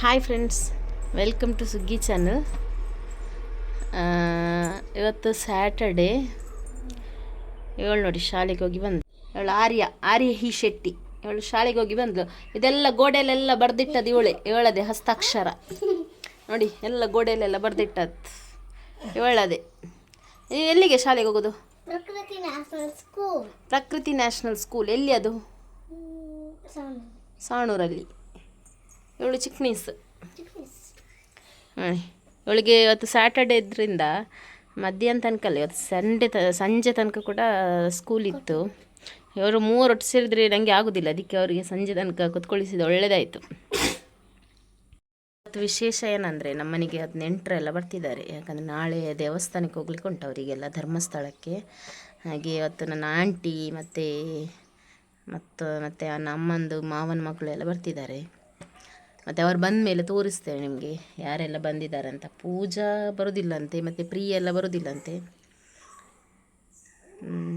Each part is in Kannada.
Hi friends welcome to Suggi channel ಇವತ್ತು ಸ್ಯಾಟರ್ಡೇ ಇವಳು ನೋಡಿ ಶಾಲೆಗೆ ಹೋಗಿ ಬಂದು ಇವಳು ಆರ್ಯ ಆರ್ಯ ಹಿ ಶೆಟ್ಟಿ. ಇವಳು ಶಾಲೆಗೆ ಹೋಗಿ ಬಂದಳು ಇದೆಲ್ಲ ಗೋಡೆಯಲ್ಲೆಲ್ಲ ಬರೆದಿಟ್ಟದು ಇವಳೆ ಇವಳದೆ ಹಸ್ತಾಕ್ಷರ. ನೋಡಿ ಎಲ್ಲ ಗೋಡೆಯಲ್ಲೆಲ್ಲ ಬರೆದಿಟ್ಟದ್ದು ಇವಳದೆ. ನೀವು ಎಲ್ಲಿಗೆ ಶಾಲೆಗೆ ಹೋಗೋದು? Prakruti national school. Prakruti national school ಎಲ್ಲಿ ಅದು? ಸಾಣೂರಲ್ಲಿ. ಇವಳು ಚಿಕ್ನೀಸ್ ಹ್ಞೂ ಇವಳಿಗೆ ಇವತ್ತು ಸ್ಯಾಟರ್ಡೆ ಇದ್ರಿಂದ ಮಧ್ಯಾಹ್ನ ತನಕ ಇವತ್ತು ಸಂಡೆ ತ ಸಂಜೆ ತನಕ ಕೂಡ ಸ್ಕೂಲ್ ಇತ್ತು. ಇವರು ಮೂವರು ಒಟ್ಟು ಸೇರಿದ್ರೆ ನನಗೆ ಆಗೋದಿಲ್ಲ ಅದಕ್ಕೆ ಅವರಿಗೆ ಸಂಜೆ ತನಕ ಕುತ್ಕೊಳಿಸಿದ ಒಳ್ಳೆಯದಾಯಿತು ಇವತ್ತು ವಿಶೇಷ ಏನಂದರೆ ನಮ್ಮನೆಗೆ ಅದು ನೆಂಟರೆಲ್ಲ ಬರ್ತಿದ್ದಾರೆ. ಯಾಕಂದರೆ ನಾಳೆ ದೇವಸ್ಥಾನಕ್ಕೆ ಹೋಗ್ಲಿಕ್ಕೆ ಉಂಟು ಅವರಿಗೆಲ್ಲ ಧರ್ಮಸ್ಥಳಕ್ಕೆ. ಹಾಗೆ ಇವತ್ತು ನನ್ನ ಆಂಟಿ ಮತ್ತು ಮತ್ತು ಮತ್ತು ನನ್ನ ಅಮ್ಮಂದು ಮಾವನ ಮಕ್ಕಳು ಎಲ್ಲ ಬರ್ತಿದ್ದಾರೆ. ಮತ್ತು ಅವ್ರು ಬಂದ ಮೇಲೆ ತೋರಿಸ್ತೇವೆ ನಿಮಗೆ, ಯಾರೆಲ್ಲ ಬಂದಿದ್ದಾರೆ ಅಂತ ಪೂಜಾ ಬರೋದಿಲ್ಲಂತೆ, ಮತ್ತು ಪ್ರಿಯ ಎಲ್ಲ ಬರೋದಿಲ್ಲಂತೆ.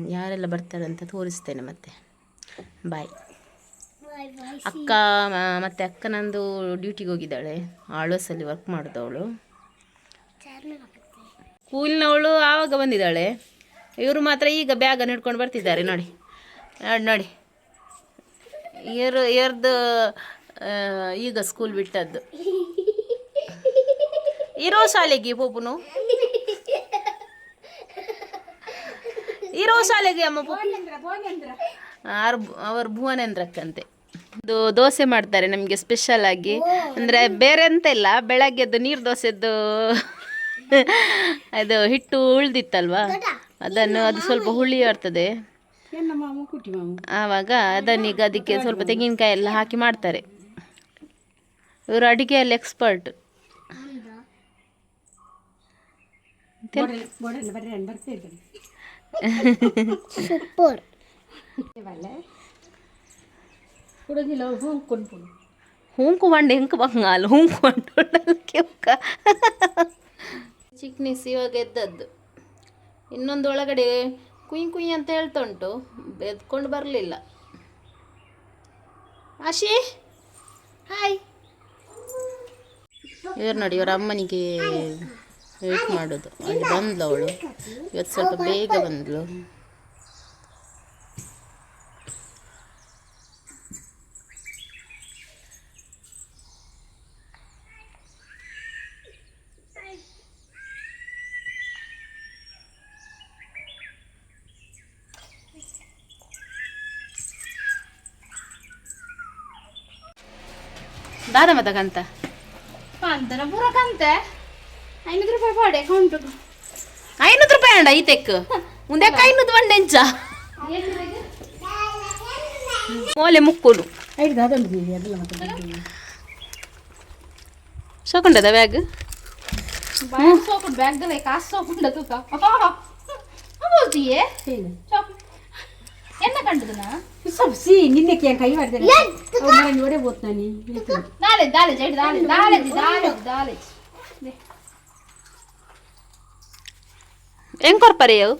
ಯಾರೆಲ್ಲ ಬರ್ತಾರೆ ಅಂತ ತೋರಿಸ್ತೇನೆ ಮತ್ತೆ. ಬಾಯ್ ಅಕ್ಕ ಮತ್ತೆ ಅಕ್ಕ ನಂದು ಡ್ಯೂಟಿಗೆ ಹೋಗಿದ್ದಾಳೆ. ಆಳ್ವಾಸಲ್ಲಿ ವರ್ಕ್ ಮಾಡಿದವಳು. ಕೂಲಿನವಳು ಆವಾಗ ಬಂದಿದ್ದಾಳೆ. ಇವರು ಮಾತ್ರ ಈಗ ಬ್ಯಾಗನ್ನು ಹಿಡ್ಕೊಂಡು ಬರ್ತಿದ್ದಾರೆ, ನೋಡಿ. ನೋಡಿ ನೋಡಿ. ಇಯರ್ ಇಯರ್ದು ಈಗ ಸ್ಕೂಲ್ ಬಿಟ್ಟದ್ದು. ಇರೋ ಶಾಲೆಗೆ ಪೋಪುನು ಇರೋ ಶಾಲೆಗೆ ಅಮ್ಮ ಅವ್ರ ಭುವನೇಂದ್ರಕ್ಕಂತೆ. ಇದು ದೋಸೆ ಮಾಡ್ತಾರೆ ನಮಗೆ ಸ್ಪೆಷಲ್ ಆಗಿ. ಅಂದರೆ ಬೇರೆ ಅಂತ ಇಲ್ಲ ಬೆಳಗ್ಗೆದ್ದು ನೀರು ದೋಸೆದ್ದು ಅದು ಹಿಟ್ಟು ಉಳ್ದಿತ್ತಲ್ವಾ? ಅದನ್ನು ಅದು ಸ್ವಲ್ಪ ಹುಳಿ ಬರ್ತದೆ. ಆವಾಗ ಅದನ್ನೀಗ ಅದಕ್ಕೆ ಸ್ವಲ್ಪ ತೆಂಗಿನಕಾಯಿ ಎಲ್ಲ ಹಾಕಿ ಮಾಡ್ತಾರೆ. ಇವರು ಅಡಿಗೆಯಲ್ಲಿ ಎಕ್ಸ್ಪರ್ಟ್ ಸೂಪರ್ ಹೂಂಕು ಬಂಡೆ ಹೆಂಕ್ ಬಂಗಾಲ್ ಹೂಂಕು ಚಿಕ್ನಿಸ್ ಇವಾಗ ಎದ್ದದ್ದು. ಇನ್ನೊಂದು ಒಳಗಡೆ ಕುಯ್ ಕುಯ್ ಅಂತ ಹೇಳ್ತಾ ಉಂಟು ಎದ್ಕೊಂಡು ಬರಲಿಲ್ಲ. ಆಶಿ ಹಾಯ್. ಇವ್ರು ನೋಡಿ, ಇವರ ಅಮ್ಮನಿಗೆ ವೇಟ್ ಮಾಡೋದು. ಅಲ್ಲಿ ಬಂದ್ಲು ಅವಳು. ಇವತ್ತು ಸ್ವಲ್ಪ ಬೇಗ ಬಂದ್ಲು. ದಾದ ಮತಕಂತ ಅಂತರ ಪೂರಕಂತೆ ಐನೂರು ರೂಪಾಯಿ ಪಾಡೆ ಅಕೌಂಟ್ ಐನೂರು ರೂಪಾಯಿ ಅಂಡ ಈ ತೆಕ್ ಮುಂದೆ ಐನೂರು ಬಂಡೆ ಎಂಚ ಮೋಲೆ ಮುಕ್ಕುಲು ಸೋಕೊಂಡದ ಬ್ಯಾಗ್ ಬ್ಯಾಗ್ ಸೋಕೊಂಡು ಬ್ಯಾಗ್ದಲ್ಲ ಕಾಸು ಸೋಕೊಂಡ ತೂಕ ಬೋಲ್ತಿಯೇ ಎನ್ನ ಕಂಡದನ ಸಿ ನಿನ್ನಕ್ಕೆ ಕೈ ಮಾಡಿದೆ ನೋಡೇ ಓದ್ತಾನೆ ನಾಳೆ ದಾಲೆ ಜೈಡ್ ದಾಲೆ ದಾಲೆ ದಾಲೆ ದಾಲೆ ಹೆಂಗ್ ಕೊರ್ಪರಿ ಅವು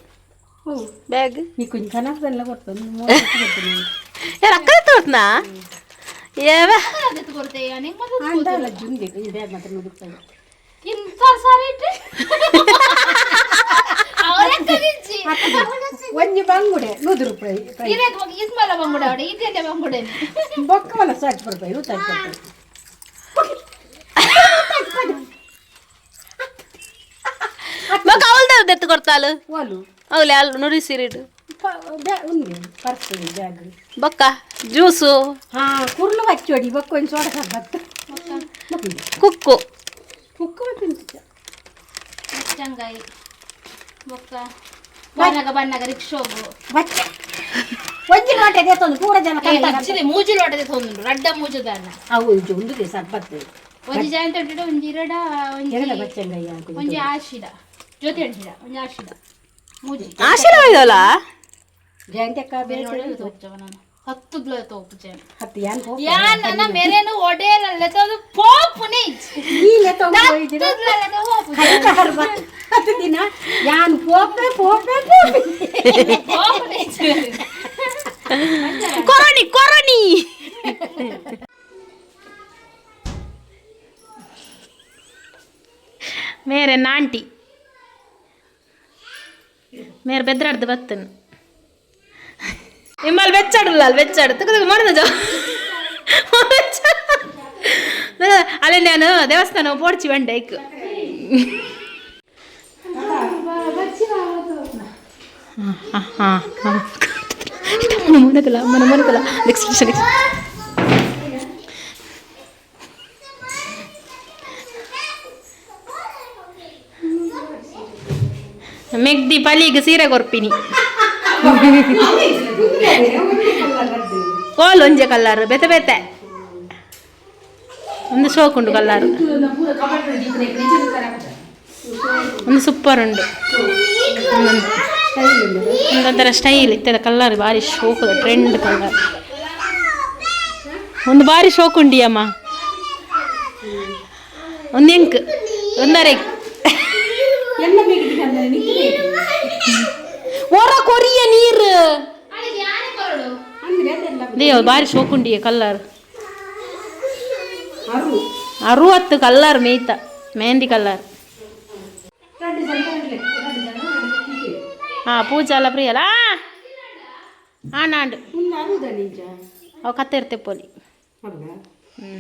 ಬ್ಯಾಗ್ ಈ ಕುಂಜ ಕನಸದೆಲ್ಲ ಕೊಡ್ತಾನೆ ಯಾರು ಅಕ್ಕ ತೋಟ್ನಾ ಏವ ಅದಕ್ಕೆ ಕೊಡ್ತೇಯ ನಿಂಗೆ ಮತ್ತೆ ಅಂತಲ್ಲ ಜುಂದಿ ಈ ಬ್ಯಾಗ್ ಮಾತ್ರ ನೋಡುತ್ತಾನೆ ಇಂಥ ಸಾರಿ ಇಟ್ರೆ ಅವರೇ ಕಲಿಸಿ ಒಂಜಿ ಬಂಗುಡೆ ನೂರು ರೂಪಾಯಿ ಇದೇ ಇಸ್ಮಲ ಬಂಗುಡೆ ಅವಡೆ ಇದೇ ಬಂಗುಡೆ ಬೊಕ್ಕ ಮಲ್ಲ ಸಾಕು ರೂಪಾಯಿ ಊಟ ಮಗ ಅವಲ್ದ ಎತ್ತು ಕೊಡ್ತಾಳು ಒಲು ಅವಲೆ ಅಲ್ಲಿ ನುಡಿ ಸೀರಿಡು ఉంది పర్స్ బ్యాగ్ ಬೊಕ್ಕ ಜ್ಯೂಸು కుర్లు వచ్చోడి ఇవ్వ కొంచెం చూడ కబ్బత్త ಕುಕ್ಕು కుక్క తింటా ಚಂಗಾಯಿ ಬೊಕ್ಕ ಬಣ್ಣಗ ಬಣ್ಣಗ ರಿಕ್ಷೋಗು వచ్చ వచ్చి మాట చేస్తుంది పూర జన ಇಚ್ಚಿದೆ ಮೂಜು ಲೋಟದೆ ತೊಂದುಂಡು ರಡ್ಡ ಮೂಜು ದಾನ అవు ఇంచు ఉంది సబ్బత్తు ಒಂಜಿ ಜಯಂತ ಉಂಟು ಒಂಜಿ ಇರಡ ಒಂಜಿ ಎರಡ ಬಚ್ಚಂಗಯ್ಯ ಅಂತ ಒಂಜಿ ಆಶಿಡ. ಜೊತೆ ಅಂಟಿಡ ಒಂಜಿ ಆಶಿಡ. ಮೂಜಿ. ಆಶೀಲ ಇದಲ್ಲ ಜಯಂತಕ್ಕ ಬೇರೆ ನಾನು. ಹತ್ತು ಗ್ಲೋ ತೋಪು ಜಯಂತ ಹತ್ತು ಯಾನ್ ಹೋಗ್ ಯಾ ನನ್ನ ಮೇರೇನು ಒಡೆಯಲ್ಲ ಅದು ಪೋಪು ನೀಚ್ ಈ ಹತ್ತು ದಿನ ಯಾನ್ ಪೋಪೆ ಪೋಪೆ ಪೋಪೆ? ಪೋಪು ನೀಚ್ ಮೇರೆ ನಾಂಟಿ ಮೇರೆ ಬೆದ್ರಾಡ್ದು ಬತ್ತನು ನಿಮ್ಮಲ್ಲಿ ಬೆಚ್ಚಾಡಲ್ಲ ಅಲ್ಲಿ ಬೆಚ್ಚಾಡು ತೆಗೆದು ಮಾಡಿದ ಅಲ್ಲೇ ನಾನು ದೇವಸ್ಥಾನ ಪೋಡ್ಚಿ ಬಂಡೆ ಇಕ್ಕು ಹಾಂ ಹಾಂ ಹಾಂ ಹಾಂ ಮನಕಲ ಮನ ಮನಕಲ ನೆಕ್ಸ್ಟ್ ನೆಕ್ಸ್ಟ್ ಮೆಗ್ದಿ ಪಲಿಗೆ ಸೀರೆ ಕೊರ್ಪಿನಿ ಕೋಲ್ ಒಂಜೆ ಕಲ್ಲರ್ ಬೆತೆ ಬೆತೆ ಒಂದು ಶೋಕುಂಡು ಕಲ್ಲರ್ ಒಂದು ಸೂಪರ್ ಉಂಡು ಒಂದೊಂದು ಒಂದೊಂಥರ ಸ್ಟೈಲ್ ಇತ್ತದ ಕಲ್ಲರ್ ಭಾರಿ ಶೋಕದ ಟ್ರೆಂಡ್ ಕಲ್ಲರ್ ಒಂದು ಭಾರಿ ಶೋಕ್ ಉಂಡಿ ಅಮ್ಮ ಒಂದು ಎಂಕ್ ಒಂದರೆ ಎಲ್ಲ ಬೇಕಿದೆ ಅಂದ್ರೆ ನಿಂತಿದೆ ಹೊರ ಕೊರಿಯ ನೀರು ಅಂದ್ರೆ ಅದೆಲ್ಲ ದೇವ ಭಾರಿ ಶೋಕ್ ಉಂಡಿಯ ಕಲ್ಲರ್ ಅರು ಅರುವತ್ತು ಕಲ್ಲರ್ ಮೇಯ್ತ ಮೆಹಂದಿ ಕಲ್ಲರ್ ಎರಡು ಜನ ಇರ್ಲಿ, ಎರಡು ಜನ ಹೀಗೆ. ಹಾಂ ಪೂಜಾ ಎಲ್ಲ ಪ್ರಿಯಲ್ಲ ಹಾಂ ನಾಂಡು ಒಂದು ಅರುದ ನಿಜ ಅವು ಕತ್ತೆ ಇರ್ತೆ ಪೋಲಿ ಹೌದಾ ಹ್ಞೂ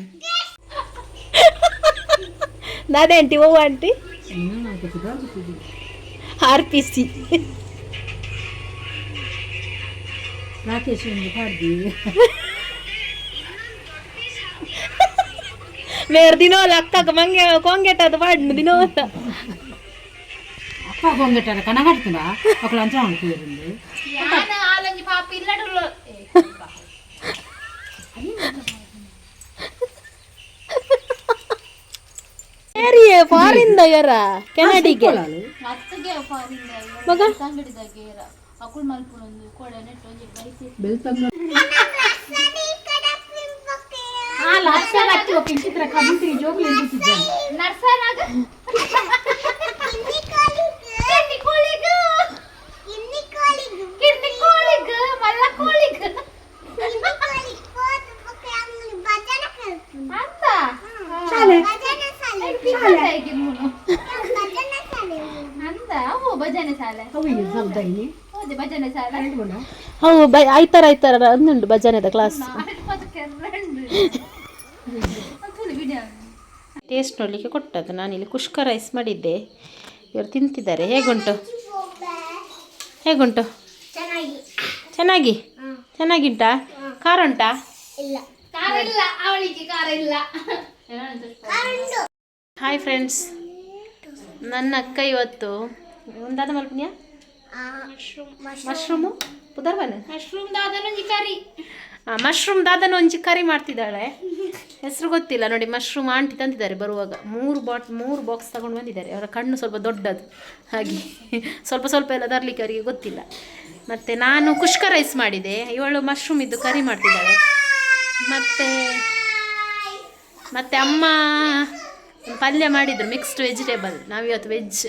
ನಾನೇ ಆಂಟಿ ಓ ಆಂಟಿ ఆర్పిసి. రాకేష్ వేరు దినోల అక్కకు మంగే కొంగెట్టదు వాడిని దినోల అక్క కొంగెట్టారు కనగడుతుందా ఒక లంచం అనుకుంటుంది పాప ఇల్లడులో ಮಕ್ಕಳು ಅಂಚ ಮಾಡ್ತಿದ್ರು ಯಾರಿಯೇ ಫಾರಿನ್ ದಗರ ಕೆನಡಿಗೆ ಮತ್ತಿಗೆ ಫಾರಿಂದ ಮಗ ಅಂಗಡಿದಾಗೆ ಹೌ ಬೈ ಆಯ್ತಾರ ಆಯ್ತಾರ ಅಂದುಂಡು ಭಜನೆದ ಕ್ಲಾಸ್ ವಿಡಿಯೋ ಟೇಸ್ಟ್ ನೋಡಲಿಕ್ಕೆ ಕೊಟ್ಟದ್ದು. ನಾನಿಲ್ಲಿ ಕುಷ್ಕ ರೈಸ್ ಮಾಡಿದ್ದೆ. ಇವರು ತಿಂತಿದ್ದಾರೆ. ಹೇಗುಂಟು? ಹೇಗುಂಟು? ಚೆನ್ನಾಗಿ. ಚೆನ್ನಾಗಿಂಟಾ? ಖಾರ ಉಂಟಾ? ಕಾರ ಇಲ್ಲ. ಅವಳಿಗೆ ಕಾರ ಇಲ್ಲ. ಹಾಯ್ ಫ್ರೆಂಡ್ಸ್ ನನ್ನ ಅಕ್ಕ ಇವತ್ತು. ಒಂದಾದ ಮಲ್ಪನ್ಯಾ? ಮಶ್ರೂಮು ಪುದರ್ವನ? ಮಶ್ರೂಮ್ ದಾದನೊಂಜಿ ಕರಿ. ಮಶ್ರೂಮ್ ದಾದನ ಒಂಜಿ ಕರಿ ಮಾಡ್ತಿದ್ದಾಳೆ. ಹೆಸರು ಗೊತ್ತಿಲ್ಲ ನೋಡಿ ಮಶ್ರೂಮ್ ಆಂಟಿ ತಂದಿದ್ದಾರೆ ಬರುವಾಗ. ಮೂರು ಬಾಟ್ ಮೂರು ಬಾಕ್ಸ್ ತಗೊಂಡು ಬಂದಿದ್ದಾರೆ. ಅವರ ಕಣ್ಣು ಸ್ವಲ್ಪ ದೊಡ್ಡದು. ಹಾಗೆ ಸ್ವಲ್ಪ ಸ್ವಲ್ಪ ಎಲ್ಲ ತರಲಿಕ್ಕೆ ಅವರಿಗೆ ಗೊತ್ತಿಲ್ಲ. ಮತ್ತು ನಾನು ಕುಷ್ಕ ರೈಸ್ ಮಾಡಿದೆ. ಇವಳು ಮಶ್ರೂಮ್ ಇದ್ದು ಕರಿ ಮಾಡ್ತಿದ್ದಾಳೆ. ಮತ್ತು ಮತ್ತು ಅಮ್ಮ ಪಲ್ಯ ಮಾಡಿದ್ರು ಮಿಕ್ಸ್ಡ್ ವೆಜಿಟೇಬಲ್ ನಾವಿವತ್ತು ವೆಜ್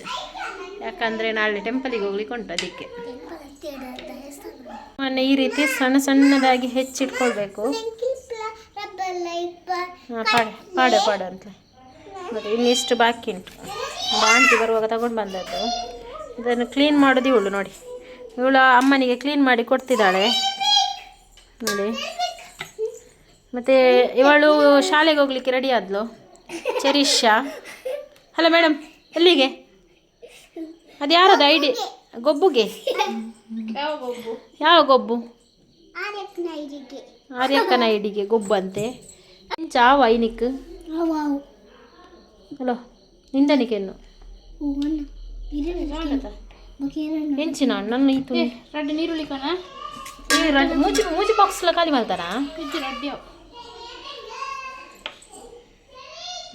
ಯಾಕಂದರೆ ನಾಳೆ ಟೆಂಪಲಿಗೆ ಹೋಗ್ಲಿಕ್ಕೆ ಉಂಟು ಅದಕ್ಕೆ. ಮೊನ್ನೆ ಈ ರೀತಿ ಸಣ್ಣ ಸಣ್ಣದಾಗಿ ಹೆಚ್ಚಿಟ್ಕೊಳ್ಬೇಕು. ಪಾಡ ಪಾಡೆ ಪಾಡೆ ಪಾಡೆ ಅಂತ. ಮತ್ತು ಇನ್ನಿಷ್ಟು ಬಾಕಿ ಉಂಟು. ಬಾಂತಿ ಬರುವಾಗ ತಗೊಂಡು ಬಂದದ್ದು. ಇದನ್ನು ಕ್ಲೀನ್ ಮಾಡೋದು ಇವಳು ನೋಡಿ. ಇವಳು ಅಮ್ಮನಿಗೆ ಕ್ಲೀನ್ ಮಾಡಿ ಕೊಡ್ತಿದ್ದಾಳೆ. ನೋಡಿ. ಮತ್ತು ಇವಳು ಶಾಲೆಗೆ ಹೋಗ್ಲಿಕ್ಕೆ ರೆಡಿ ಆದ್ಲು. ಚರಿಷಾ ಹಲೋ ಮೇಡಮ್ ಎಲ್ಲಿಗೆ? ಅದು ಯಾರದು ಐಡಿ? ಗೊಬ್ಬುಗೆ? ಯಾವ ಗೊಬ್ಬು? ಆರ್ಯಕ್ಕನ ಐಡಿಗೆ. ಗೊಬ್ಬಂತೆ. ಚಾವ ಐನಿಕ್ ಹಲೋ ನಿಂದನಿಕೆನ್ನು ಹೆಂಚಿನ ನನ್ನ ಈತು ರಡ್ಡು ನೀರುಳ್ಳಿ ಕಣ. ಮೂಜಿ ಮೂಜಿ ಬಾಕ್ಸ್ಲ ಖಾಲಿ ಮಾಡ್ತಾರಾ?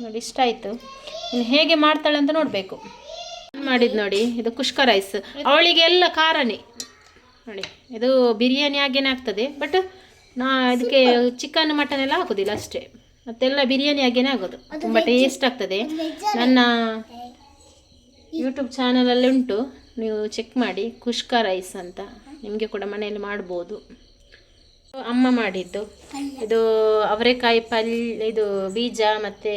ನೋಡಿ ಇಷ್ಟ ಆಯಿತು. ಇನ್ನು ಹೇಗೆ ಮಾಡ್ತಾಳೆ ಅಂತ ನೋಡಬೇಕು. ಮಾಡಿದ್ದು ನೋಡಿ ಇದು ಕುಷ್ಕ ರೈಸ್ ಅವಳಿಗೆ ಎಲ್ಲ ಖಾರನೇ. ನೋಡಿ ಇದು ಬಿರಿಯಾನಿ ಹಾಗೇನೆ ಆಗ್ತದೆ ಬಟ್ ನಾ ಇದಕ್ಕೆ ಚಿಕನ್ ಮಟನ್ ಎಲ್ಲ ಹಾಕೋದಿಲ್ಲ ಅಷ್ಟೇ. ಮತ್ತೆಲ್ಲ ಬಿರಿಯಾನಿ ಹಾಗೇನೆ ಆಗೋದು. ತುಂಬ ಟೇಸ್ಟ್ ಆಗ್ತದೆ. ನನ್ನ ಯೂಟ್ಯೂಬ್ ಚಾನಲಲ್ಲಿ ಉಂಟು. ನೀವು ಚೆಕ್ ಮಾಡಿ ಕುಷ್ಕ ರೈಸ್ ಅಂತ. ನಿಮಗೆ ಕೂಡ ಮನೆಯಲ್ಲಿ ಮಾಡ್ಬೋದು. ಅಮ್ಮ ಮಾಡಿದ್ದು. ಇದು ಅವರೆಕಾಯಿ ಪಲ್ಯ ಇದು ಬೀಜ ಮತ್ತು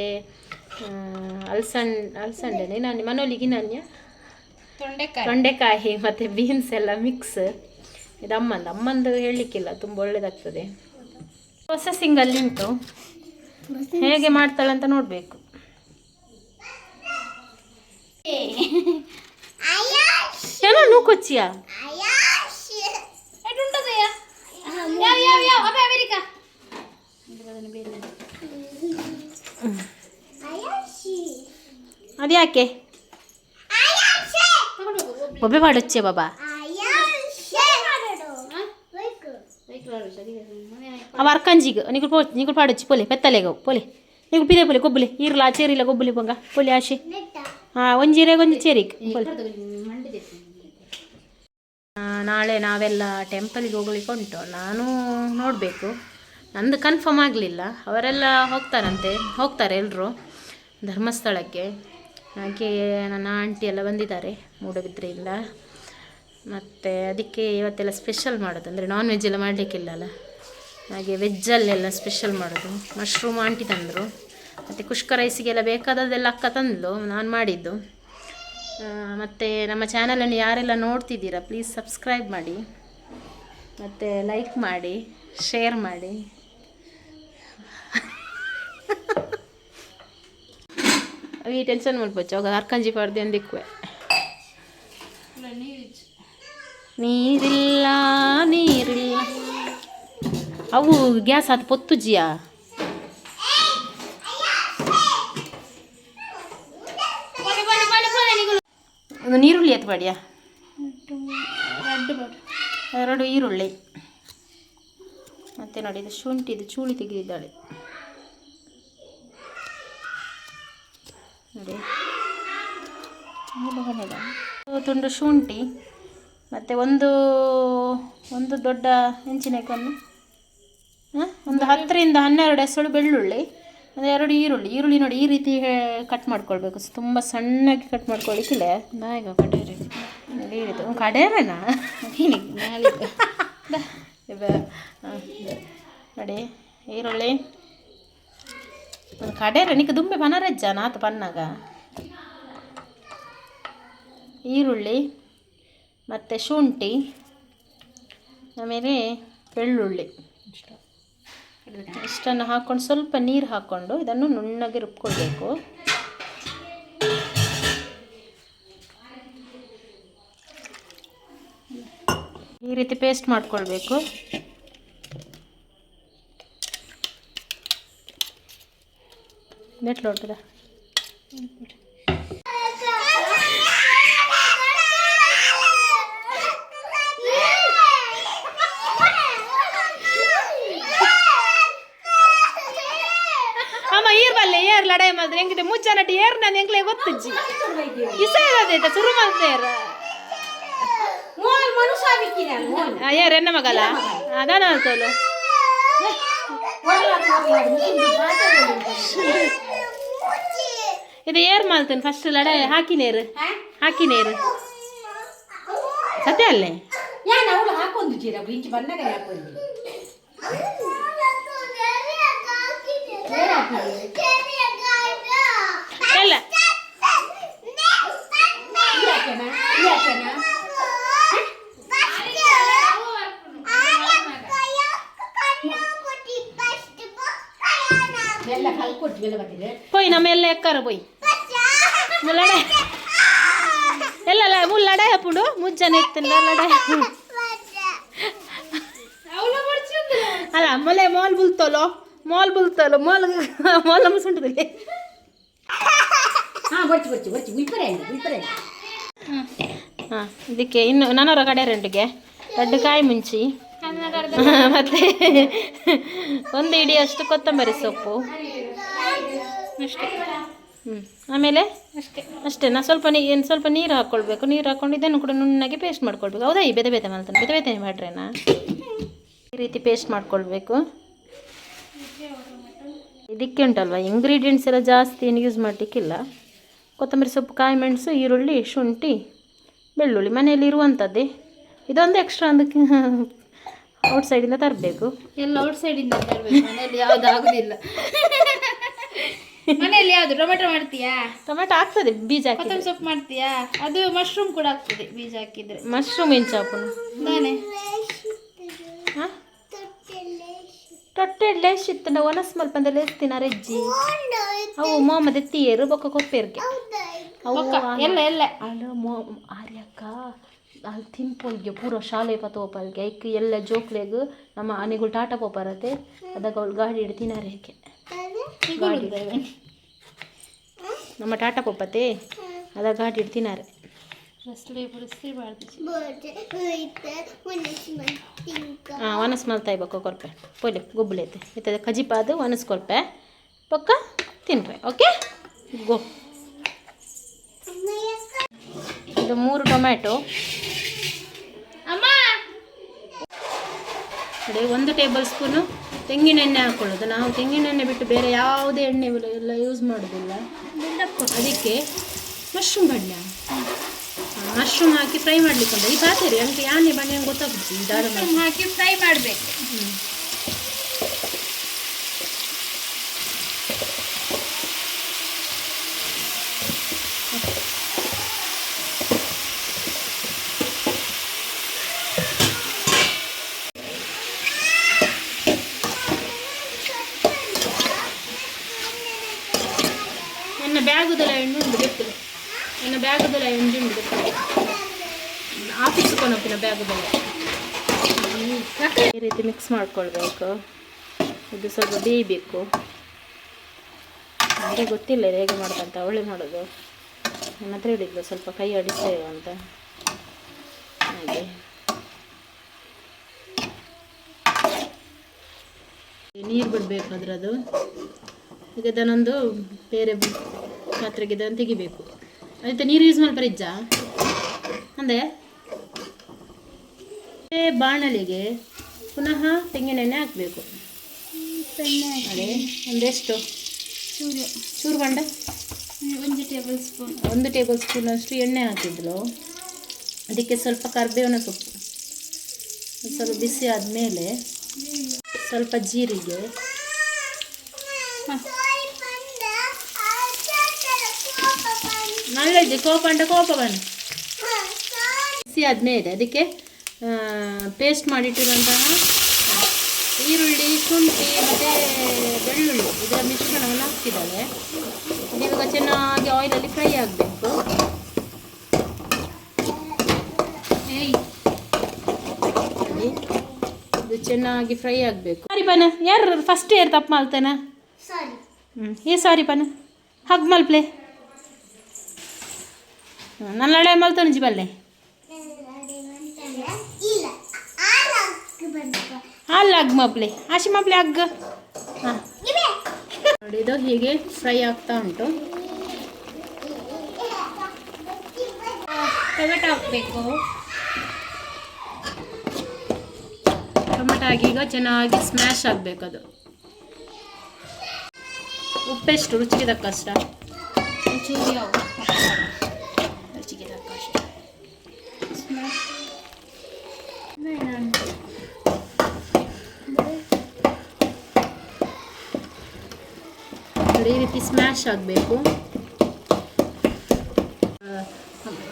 ಅಲ್ಸಂಡ್ ಅಲ್ಸಂಡೆನೆ? ನಾನು ಮನೋಲಿಗೆ ನಾನ್ಯ ತೊಂಡೆಕಾಯಿ. ತೊಂಡೆಕಾಯಿ ಮತ್ತು ಬೀನ್ಸ್ ಎಲ್ಲ ಮಿಕ್ಸ್ ಇದು ಅಮ್ಮಂದು. ಅಮ್ಮಂದು ಹೇಳಲಿಕ್ಕಿಲ್ಲ ತುಂಬ ಒಳ್ಳೆಯದಾಗ್ತದೆ ಪ್ರೊಸೆಸಿಂಗ್ ಅಲ್ಲಿ ಉಂಟು. ಹೇಗೆ ಮಾಡ್ತಾಳೆ ಅಂತ ನೋಡಬೇಕು. ಏನೋ ನೂಕೊಚ್ಚಿಯಾ ಎಷ್ಟುಂಟದಯ್ಯ ಯಾಕೆ ಬೊಬ್ಬೆ ಮಾಡೊಚ್ಚೆ ಬಾಬಾ. ಅವ ಅರ್ಕಂಜಿಗೆ ನಿಗುಲ್ ಪೋ ನಿಗುಲ್ ಪಾಡೊಚ್ಚಿ ಪೊಲೆ ಪೆತ್ತಲೆಗವು ಪೊಲೆ. ನಿಗುಲ್ ಪಿದೆ ಪೊಲೆ ಕೊಬ್ಬುಲಿ ಈರ್ಲ ಚೇರಿಲ್ಲ ಕೊಬ್ಬಲಿ ಪೊಂಗ ಪೊಲೆ ಆಶೆ. ಹಾಂ ಒಂದು ಚೇರಿಗೆ ಪೊಲೆ. ಆ, ನಾಳೆ ನಾವೆಲ್ಲ ಟೆಂಪಲ್ಗೆ ಹೋಗ್ಲಿಕ್ಕೆ ಉಂಟು ನಾನು ನೋಡಬೇಕು. ನಂದು ಕನ್ಫರ್ಮ್ ಆಗಲಿಲ್ಲ ಅವರೆಲ್ಲ ಹೋಗ್ತಾರಂತೆ ಹೋಗ್ತಾರೆ ಎಲ್ಲರೂ ಧರ್ಮಸ್ಥಳಕ್ಕೆ. ಹಾಗೆ ನನ್ನ ಆಂಟಿ ಎಲ್ಲ ಬಂದಿದ್ದಾರೆ ಮೂಡಬಿದ್ರೆಯಿಂದ. ಮತ್ತು ಅದಕ್ಕೆ ಇವತ್ತೆಲ್ಲ ಸ್ಪೆಷಲ್ ಮಾಡೋದು ಅಂದರೆ ನಾನ್ ವೆಜ್ ಎಲ್ಲ ಮಾಡಲಿಕ್ಕಿಲ್ಲಲ್ಲ. ಹಾಗೆ ವೆಜ್ಜಲ್ಲೆಲ್ಲ ಸ್ಪೆಷಲ್ ಮಾಡೋದು. ಮಶ್ರೂಮ್ ಆಂಟಿ ತಂದರು. ಮತ್ತು ಕುಷ್ಕ ರೈಸಿಗೆಲ್ಲ ಬೇಕಾದದ್ದೆಲ್ಲ ಅಕ್ಕ ತಂದಳು ನಾನು ಮಾಡಿದ್ದು. ಮತ್ತು ನಮ್ಮ ಚಾನಲನ್ನು ಯಾರೆಲ್ಲ ನೋಡ್ತಿದ್ದೀರಾ ಪ್ಲೀಸ್ ಸಬ್ಸ್ಕ್ರೈಬ್ ಮಾಡಿ. ಮತ್ತು ಲೈಕ್ ಮಾಡಿ ಶೇರ್ ಮಾಡಿ. ಅవి ಟೆನ್ಷನ್ ಮಾಡ್ಬೋದು ಅವಾಗ ಅರ್ಕಂಜಿ ಪಡ್ದೆ ಅಂದಿಕ್ವೆ. ನೀರಿಲ್ಲ ನೀರಿಲ್ಲ. ಅವು ಗ್ಯಾಸ್ ಅದು ಪೊತ್ತುಜಿಯಾ ಒಂದು ನೀರುಳ್ಳಿ ಎತ್ತು ಬಾಡಿಯಾ? ಎರಡು ಈರುಳ್ಳಿ. ಮತ್ತೆ ನೋಡಿ, ಇದು ಶುಂಠಿ, ಇದು ಚೂಳಿ ತೆಗೆದಿದ್ದಾಳೆ. ನೋಡಿ. ಒಂದು ತುಂಡು ಶುಂಠಿ ಮತ್ತು ಒಂದು ಒಂದು ದೊಡ್ಡ ಹೆಂಚಿನಕಾಯನ್ನು ಹಾಂ? ಒಂದು ಹತ್ತರಿಂದ ಹನ್ನೆರಡು ಎಸಳು ಬೆಳ್ಳುಳ್ಳಿ ಒಂದು ಎರಡು ಈರುಳ್ಳಿ. ಈರುಳ್ಳಿ ನೋಡಿ ಈ ರೀತಿ ಕಟ್ ಮಾಡ್ಕೊಳ್ಬೇಕು. ತುಂಬ ಸಣ್ಣಗೆ ಕಟ್ ಮಾಡ್ಕೊಳ್ಳಿಕ್ಕಿಲ್ಲ ನಾಯಿಗ ಕಡೇರಿ ಈ ರೀತಿ ಕಡೇರನಾ. ನೋಡಿ ಈರುಳ್ಳಿ. ಕಡೇರ ನಿಕ್ಕ ದುಂಬೆ ಪನರಜ್ಜ ನಾತು ಪನ್ನಾಗ ಈರುಳ್ಳಿ, ಮತ್ತು ಶುಂಠಿ, ಆಮೇಲೆ ಬೆಳ್ಳುಳ್ಳಿ. ಇಷ್ಟನ್ನು ಹಾಕ್ಕೊಂಡು ಸ್ವಲ್ಪ ನೀರು ಹಾಕ್ಕೊಂಡು ಇದನ್ನು ನುಣ್ಣಗೆ ರುಬ್ಕೊಳ್ಬೇಕು. ಈ ರೀತಿ ಪೇಸ್ಟ್ ಮಾಡ್ಕೊಳ್ಬೇಕು. ನೆಟ್ ಲೋಟದ ಅಮ್ಮ ಈರ್ ಬಲ್ಲೆ ಏರ್ ಲಡಾಯಿ ಮಾಡಿದ್ರೆ ಹೆಂಗಿದೆ ಮುಚ್ಚ ನಟಿ ಏರ್ ನಾನು ಹೆಂಗ್ಲೆ ಗೊತ್ತಜ್ಜಿ ಇಸ ಇರೋದೈತ ಶುರು ಮಾಡ್ತೇರ ಏರ್ ಎನ್ನ ಮಗಲ ಅದಾನ ತೋಲು ಇದು ಏರ್ ಮಾಲ್ತೇನೆ ಫಸ್ಟ್ ಲಡ ಹಾಕಿ ನೀರು. ಹಾಕಿ ನೀರು. ಸತ್ಯ ಅಲ್ಲೇ? ಹಾಕೊಂಡು ಚೀರ ಇಂಚು ಬಂದಾಗ ಹಾಕೊಂದು ಎಲ್ಲ. ಲಡೆ ಅಲ್ಲ ಮೊಲೆ ಮಾಲ್ ಬುಲ್ತೋಲೋ ಮಾಲ್ ಬುಲ್ತೋಲೋ ಮಾಲ್ ಮಾಲ್ ಮುಸುಂಟದಲ್ಲಿ ಹಾ ಬರ್ಚಿ ಬರ್ಚಿ ಬರ್ಚಿ. ಉಲ್ಪರೆ ಇಲ್ಲ ಉಲ್ಪರೆ ಇಲ್ಲ ಹಾಂ ಇದಕ್ಕೆ ಇನ್ನು ನಾನ್ನೂರ ಕಡೆ ರೆಂಟಿಗೆ ದೊಡ್ಡ ಕಾಯಿ ಮುಂಚಿ. ಮತ್ತೆ ಒಂದು ಇಡಿಯಷ್ಟು ಕೊತ್ತಂಬರಿ ಸೊಪ್ಪು. ಅಷ್ಟೇ ಹ್ಞೂ ಆಮೇಲೆ? ಅಷ್ಟೇ ಅಷ್ಟೇ ನಾ ಸ್ವಲ್ಪ ನೀ ಏನು ಸ್ವಲ್ಪ ನೀರು ಹಾಕ್ಕೊಳ್ಬೇಕು ನೀರು ಹಾಕ್ಕೊಂಡು ಇದನ್ನು ಕೂಡ ನುಣ್ಣಗೆ ಪೇಸ್ಟ್ ಮಾಡ್ಕೊಳ್ಬೇಕು. ಹೌದಾ? ಈ ಬೆದೆ ಬೆದೆ ಮಾಡ್ತಾನೆ ಬೆದೆ ಬೆದೆ ಮಾಡ್ರೇನಾ? ಈ ರೀತಿ ಪೇಸ್ಟ್ ಮಾಡ್ಕೊಳ್ಬೇಕು. ಇದಕ್ಕೆ ಉಂಟಲ್ವ? ಇಂಗ್ರೀಡಿಯೆಂಟ್ಸ್ ಎಲ್ಲ ಜಾಸ್ತಿ ಏನು ಯೂಸ್ ಮಾಡಲಿಕ್ಕಿಲ್ಲ. ಕೊತ್ತಂಬರಿ ಸೊಪ್ಪು, ಕಾಯಿ ಮೆಣಸು, ಈರುಳ್ಳಿ, ಶುಂಠಿ, ಬೆಳ್ಳುಳ್ಳಿ ಮನೆಯಲ್ಲಿ ಇರುವಂಥದ್ದೇ ಇದೊಂದು ಎಕ್ಸ್ಟ್ರಾ ಅದಕ್ಕೆ ಔಟ್ ಸೈಡಿಂದ ತರಬೇಕು. ಎಲ್ಲ ಔಟ್ ಸೈಡಿಂದ ತರಬೇಕು ಮನೆಯಲ್ಲಿ ಯಾವ್ದು ಆಗುದಿಲ್ಲ. ಮನೆಯಲ್ಲಿ ಯಾವ್ದು ಟೊಮೆಟೊ ಮಾಡ್ತೀಯಾ? ಟೊಮೆಟೊ ಆಗ್ತದೆ ಬೀಜ ಹಾಕಿ ಕೊತ್ತಂಬರಿ ಸೊಪ್ಪು ಮಾಡ್ತೀಯಾ? ಅದು ಮಶ್ರೂಮ್ ಕೂಡ ಆಗ್ತದೆ ಬೀಜ ಹಾಕಿದ್ರೆ. ಮಶ್ರೂಮ್ ಏನು ಚಾಪುನು ನಾನೇ ತೊಟ್ಟೆಲ್ಲ ತೊಟ್ಟೆ ಲೇಸ್ ಇತ್ತಂಡ ಒನಸ್ ಮಲ್ಪಂದ ಲೇಸ್ ತಿನ್ನಾರೆಜ್ಜಿ ಅವು ಮೊಹಮ್ಮದ್ ತೀಯರು ಬೊಕ್ಕ ಕೊಪ್ಪೇರ್ಗೆ ಅವು ಎಲ್ಲ ಎಲ್ಲ. ಅಲ್ಲ ಮೋ ಆರ್ಯಕ್ಕ. ಅಲ್ಲಿ ತಿನ್ಪೊಲ್ಗೆ ಪೂರ ಶಾಲೆ ಪತೋಪಲ್ಗೆ ಐಕ್ ಎಲ್ಲ ಜೋಕ್ಲೆಗ್ ನಮ್ಮ ಅನಿಗಳು ಟಾಟಾ ಪೋಪರತೆ ಅದಕ್ಕೆ ಅವ್ಳು ಗಾಡಿ ಹಿಡಿ ತಿನ್ನಾರೆ ಹೇಗೆ ನಮ್ಮ ಟಾಟಾ ಪೋಪತೆ ಅದ ಗಾಡಿ ಹಿಡಿ ತಿನ್ನಾರೆ. ಹಾಂ ಒನಸ್ ಮಲ್ತಾಯಿ ಬೊಕ್ಕ ಕೊರ್ಪೆ. ಪೊಲೆ ಗುಬ್ಬಳೈತೆ ಇತ್ತದ ಕಜಿಪಾದು ಒನಸ್ ಕೊರ್ಪೆ. ಪಕ್ಕ ತಿನ್ಪೆ, ಓಕೆ? ಗೋ. ಇದು ಮೂರು ಟೊಮ್ಯಾಟೊ ಅಮ್ಮ ನೋಡಿ ಒಂದು ಟೇಬಲ್ ಸ್ಪೂನು ತೆಂಗಿನೆಣ್ಣೆ ಹಾಕೊಳ್ಳೋದು. ನಾವು ತೆಂಗಿನ ಎಣ್ಣೆ ಬಿಟ್ಟು ಬೇರೆ ಯಾವುದೇ ಎಣ್ಣೆ ಎಲ್ಲ ಯೂಸ್ ಮಾಡೋದಿಲ್ಲ. ಅದಕ್ಕೆ ಮಶ್ರೂಮ್ ಬಣ್ಣ. ಮಶ್ರೂಮ್ ಹಾಕಿ ಫ್ರೈ ಮಾಡ್ಲಿಕ್ಕೆ ಈ ಪಾತ್ರೆ ಅಂತ ಯಾನೆ ಬಣ್ಣ ಗೊತ್ತಾಗ್ತದೆ ಹಾಕಿ ಫ್ರೈ ಮಾಡಬೇಕು ನನ್ನ ಬ್ಯಾಗುದೆಲ್ಲ ಎಣ್ಣೆ ಉಂಟು ಗೊತ್ತಿಲ್ಲ ನನ್ನ ಬ್ಯಾಗುದೆಲ್ಲ ಎಣ್ಣೆ ಉಂಟು ಗೊತ್ತಿಲ್ಲ ಆಫೀಸ್ ಕೊನೊಪ್ಪಿನ ಬ್ಯಾಗುದೆಲ್ಲ ಈ ರೀತಿ ಮಿಕ್ಸ್ ಮಾಡ್ಕೊಳ್ಬೇಕು. ಇದು ಸ್ವಲ್ಪ ಬೇಯಬೇಕು. ನನಗೆ ಗೊತ್ತಿಲ್ಲ ಇದು ಹೇಗೆ ಮಾಡೋದಂತ ಅವಳೆ ಮಾಡೋದು. ನನ್ನ ಹತ್ರ ಹೇಳಿದ್ಲು, ಸ್ವಲ್ಪ ಕೈ ಅಡಿಸ್ತೇವೆ ಅಂತ. ಹಾಗೆ. ನೀರು ಬಿಡಬೇಕು ಅದರದು ಈಗ ಅದನ್ನೊಂದು ಬೇರೆ ಪಾತ್ರೆಗೆ ಇದನ್ನು ತೆಗಿಬೇಕು. ಅದಕ್ಕೆ ನೀರು ಯೂಸ್ ಮಾಡಿ ಬರಿಜ್ಜಾ ಅದೇ? ಬಾಣಲಿಗೆ. ಪುನಃ ತೆಂಗಿನೆಣ್ಣೆ ಹಾಕಬೇಕು. ಅದೇ ಒಂದೆಷ್ಟು? ಚೂರು. ಚೂರು ಬಂಡ ಒಂದು ಟೇಬಲ್ ಸ್ಪೂನ್. ಒಂದು ಟೇಬಲ್ ಸ್ಪೂನಷ್ಟು ಎಣ್ಣೆ ಹಾಕಿದ್ಲು. ಅದಕ್ಕೆ ಸ್ವಲ್ಪ ಕರಿಬೇವಿನ ಸೊಪ್ಪು. ಸ್ವಲ್ಪ ಬಿಸಿ ಆದಮೇಲೆ ಸ್ವಲ್ಪ ಜೀರಿಗೆ. ನಲ್ಲದೆ ಕೋಪ ಅಂಡ ಕೋಪ ಬನ್ನಿ ಬಿಸಿ ಆದಮೇಲೆ ಅದಕ್ಕೆ ಪೇಸ್ಟ್ ಮಾಡಿಟ್ಟಿರುವಂತಹ ಈರುಳ್ಳಿ ಶುಂಠಿ ಮತ್ತು ಬೆಳ್ಳುಳ್ಳಿ. ಇದರ ಮಿಶ್ರಣವನ್ನು ಹಾಕ್ತಿದ್ದಾಳೆ ಇದು ಇವಾಗ ಚೆನ್ನಾಗಿ ಆಯಿಲಲ್ಲಿ ಫ್ರೈ ಆಗಬೇಕು. ಇದು ಚೆನ್ನಾಗಿ ಫ್ರೈ ಆಗಬೇಕು. ಸಾರಿ ಪನ ಯಾರು ಫಸ್ಟ್ ಇಯರ್ ತಪ್ಪು ಮಾಡ್ತಾನ? ಹ್ಞೂ ಏ ಸಾರಿ ಪನ. ಹಗ್ ಮಲ್ಪ್ಲೆ. ನನ್ನ ಹಳೆ ಮಲ್ತಾನೆ ಜಿಬಲ್ಲೆ ಅಲ್ಲ ಹಗ್ ಮಪ್ಲೆ ಆಶಿ ಅಗ್ಗ. ಹಗ್ಗ ಹಾಂ. ನೋಡಿ, ಇದು ಹೀಗೆ ಫ್ರೈ ಆಗ್ತಾ ಉಂಟು. ಟೊಮೆಟೊ ಹಾಕಬೇಕು. ಟೊಮೆಟೊ ಹಾಕೀಗ ಚೆನ್ನಾಗಿ ಸ್ಮ್ಯಾಶ್ ಆಗಬೇಕು ಅದು. ಉಪ್ಪೆಷ್ಟು ರುಚಿಗೆ ತಕ್ಕಷ್ಟ. ಚೂರು ರೀತಿ ಸ್ಮ್ಯಾಶ್ ಆಗಬೇಕು.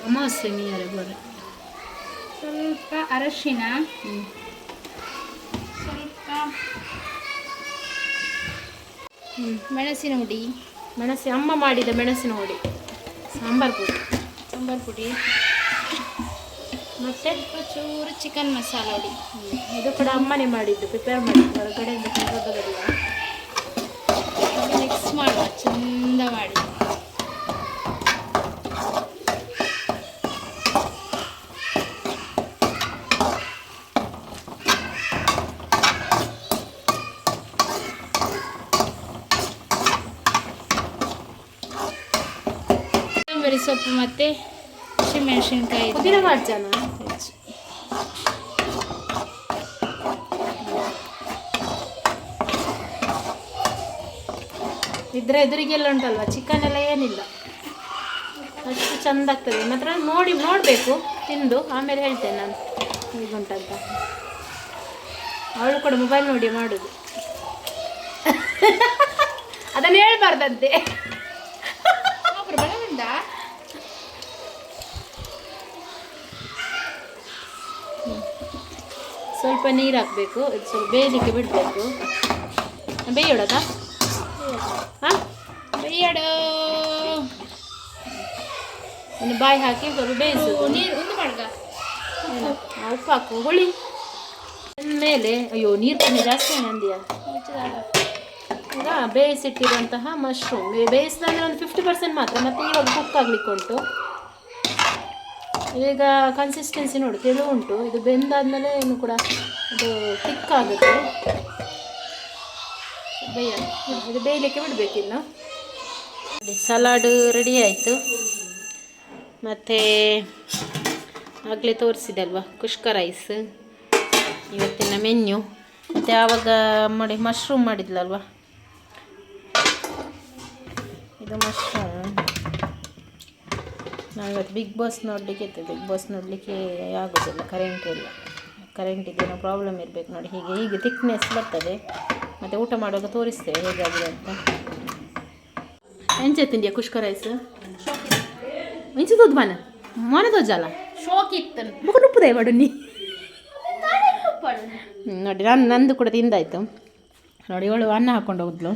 ಅಮಾವಾಸ್ಯೆ ನೀರೆ ಬೋರೆ ಸ್ವಲ್ಪ ಅರಶಿನ. ಹ್ಞೂ ಸ್ವಲ್ಪ ಮೆಣಸಿನ ಹುಡಿ. ಮೆಣಸಿ ಅಮ್ಮ ಮಾಡಿದ ಮೆಣಸಿನ ಹುಡಿ. ಸಾಂಬಾರು ಪುಡಿ. ಸಾಂಬಾರು ಪುಡಿ. ಮತ್ತೆ? ಚೂರು ಚಿಕನ್ ಮಸಾಲ ಹುಡಿ. ಇದು ಕೂಡ ಅಮ್ಮನೇ ಮಾಡಿದ್ದು ಪ್ರಿಪೇರ್ ಮಾಡಿದ್ದು ಹೊರಗಡೆಯಿಂದ ತಂದದ್ದಲ್ಲ ಮಿಕ್ಸ್ ಮಾಡುವ ಚಂದ ಮಾಡಿ ಕೊತ್ತಂಬರಿ ಸೊಪ್ಪು ಮತ್ತೆ ಹಸಿಮೆಣಸಿನ್ಕಾಯಿ. ಇದ್ರ ಎದುರಿಗೆಲ್ಲ ಉಂಟಲ್ವ? ಚಿಕನ್ ಎಲ್ಲ ಏನಿಲ್ಲ. ಅಷ್ಟು ಚಂದ ಆಗ್ತದೆ. ಮಾತ್ರ ನೋಡಿ ನೋಡಬೇಕು ತಿಂದು ಆಮೇಲೆ ಹೇಳ್ತೇನೆ ನಾನು ಹೀಗುಂಟಂತ. ಅವಳು ಕೂಡ ಮೊಬೈಲ್ ನೋಡಿ ಮಾಡೋದು. ಅದನ್ನು ಹೇಳ್ಬಾರ್ದಂತೆ. ಸ್ವಲ್ಪ ನೀರು ಹಾಕಬೇಕು. ಸ್ವಲ್ಪ ಬೇಯಲಿಕ್ಕೆ ಬಿಡಬೇಕು. ಬೇಯೋಡದ ಬೇಯಡು ಒಂದು ಬಾಯಿ ಹಾಕಿ ಬರು ಬೇಯಿಸು. ನೀರು ಒಂದು ಮಾಡ್ಗ ಉಪ್ಪು ಹಾಕು ಹುಳಿ. ಮೇಲೆ ಅಯ್ಯೋ ನೀರು ಕಮ್ಮಿ ಜಾಸ್ತಿ ನಂದಿಯ ಈಗ ಬೇಯಿಸಿಟ್ಟಿರುವಂತಹ ಮಶ್ರೂಮ್ ಬೇಯಿಸಿದಂದ್ರೆ ಒಂದು ಫಿಫ್ಟಿ ಪರ್ಸೆಂಟ್ ಮಾತ್ರ ಮತ್ತೆ ಇವಾಗ ಕುಕ್ ಆಗ್ಲಿಕ್ಕೆ ಉಂಟು. ಈಗ ಕನ್ಸಿಸ್ಟೆನ್ಸಿ ನೋಡಿ ತೆಳು ಉಂಟು. ಇದು ಬೆಂದಾದ್ಮೇಲೆ ಇನ್ನು ಕೂಡ ಇದು ಥಿಕ್ ಆಗುತ್ತೆ. ಬೇಯ ಇದು ಬೇಯಲಿಕ್ಕೆ ಬಿಡಬೇಕಿನ್ನು. ಸಲಾಡ್ ರೆಡಿ ಆಯಿತು. ಮತ್ತು ಆಗಲೇ ತೋರಿಸಿದೆ ಅಲ್ವಾ ಕುಷ್ಕ ರೈಸ್ ಇವತ್ತಿನ ಮೆನ್ಯು ಮತ್ತು ಆವಾಗ ಮಾಡಿ ಮಶ್ರೂಮ್ ಮಾಡಿದ್ಲಲ್ವಾ? ಇದು ಮಶ್ರೂಮ್ ನಾವಿವತ್ತು ಬಿಗ್ ಬಾಸ್ ನೋಡಲಿಕ್ಕೆ ಇತ್ತು. ಬಿಗ್ ಬಾಸ್ ನೋಡಲಿಕ್ಕೆ ಆಗೋದಿಲ್ಲ ಕರೆಂಟ್ ಇಲ್ಲ. ಕರೆಂಟ್ ಇದೇನೋ ಪ್ರಾಬ್ಲಮ್ ಇರಬೇಕು ನೋಡಿ. ಹೀಗೆ ಹೀಗೆ ಥಿಕ್ನೆಸ್ ಬರ್ತದೆ. ಮತ್ತು ಊಟ ಮಾಡುವಾಗ ತೋರಿಸ್ತೇವೆ ಹೇಗಾಗಿದೆ ಅಂತ. ಎಂಚೆ ತಿಂಡಿಯ ಕುಷ್ಕ ರೈಸ್ ಎಂಚೆ ದೊಡ್ಡ ಮನೆ ಮನೆ ದೊಜ್ಜಲ್ಲ ಶೋಕ್ ಇತ್ತು ಮುಖ ಉಪ್ಪುದೇ ಮಾಡು ನೀ. ನೋಡಿ ನಾನು ನಂದು ಕೂಡ ತಿಂದಾಯ್ತು. ನೋಡಿ ಇವಳು ಅನ್ನ ಹಾಕೊಂಡು ಹೋದ್ಲು.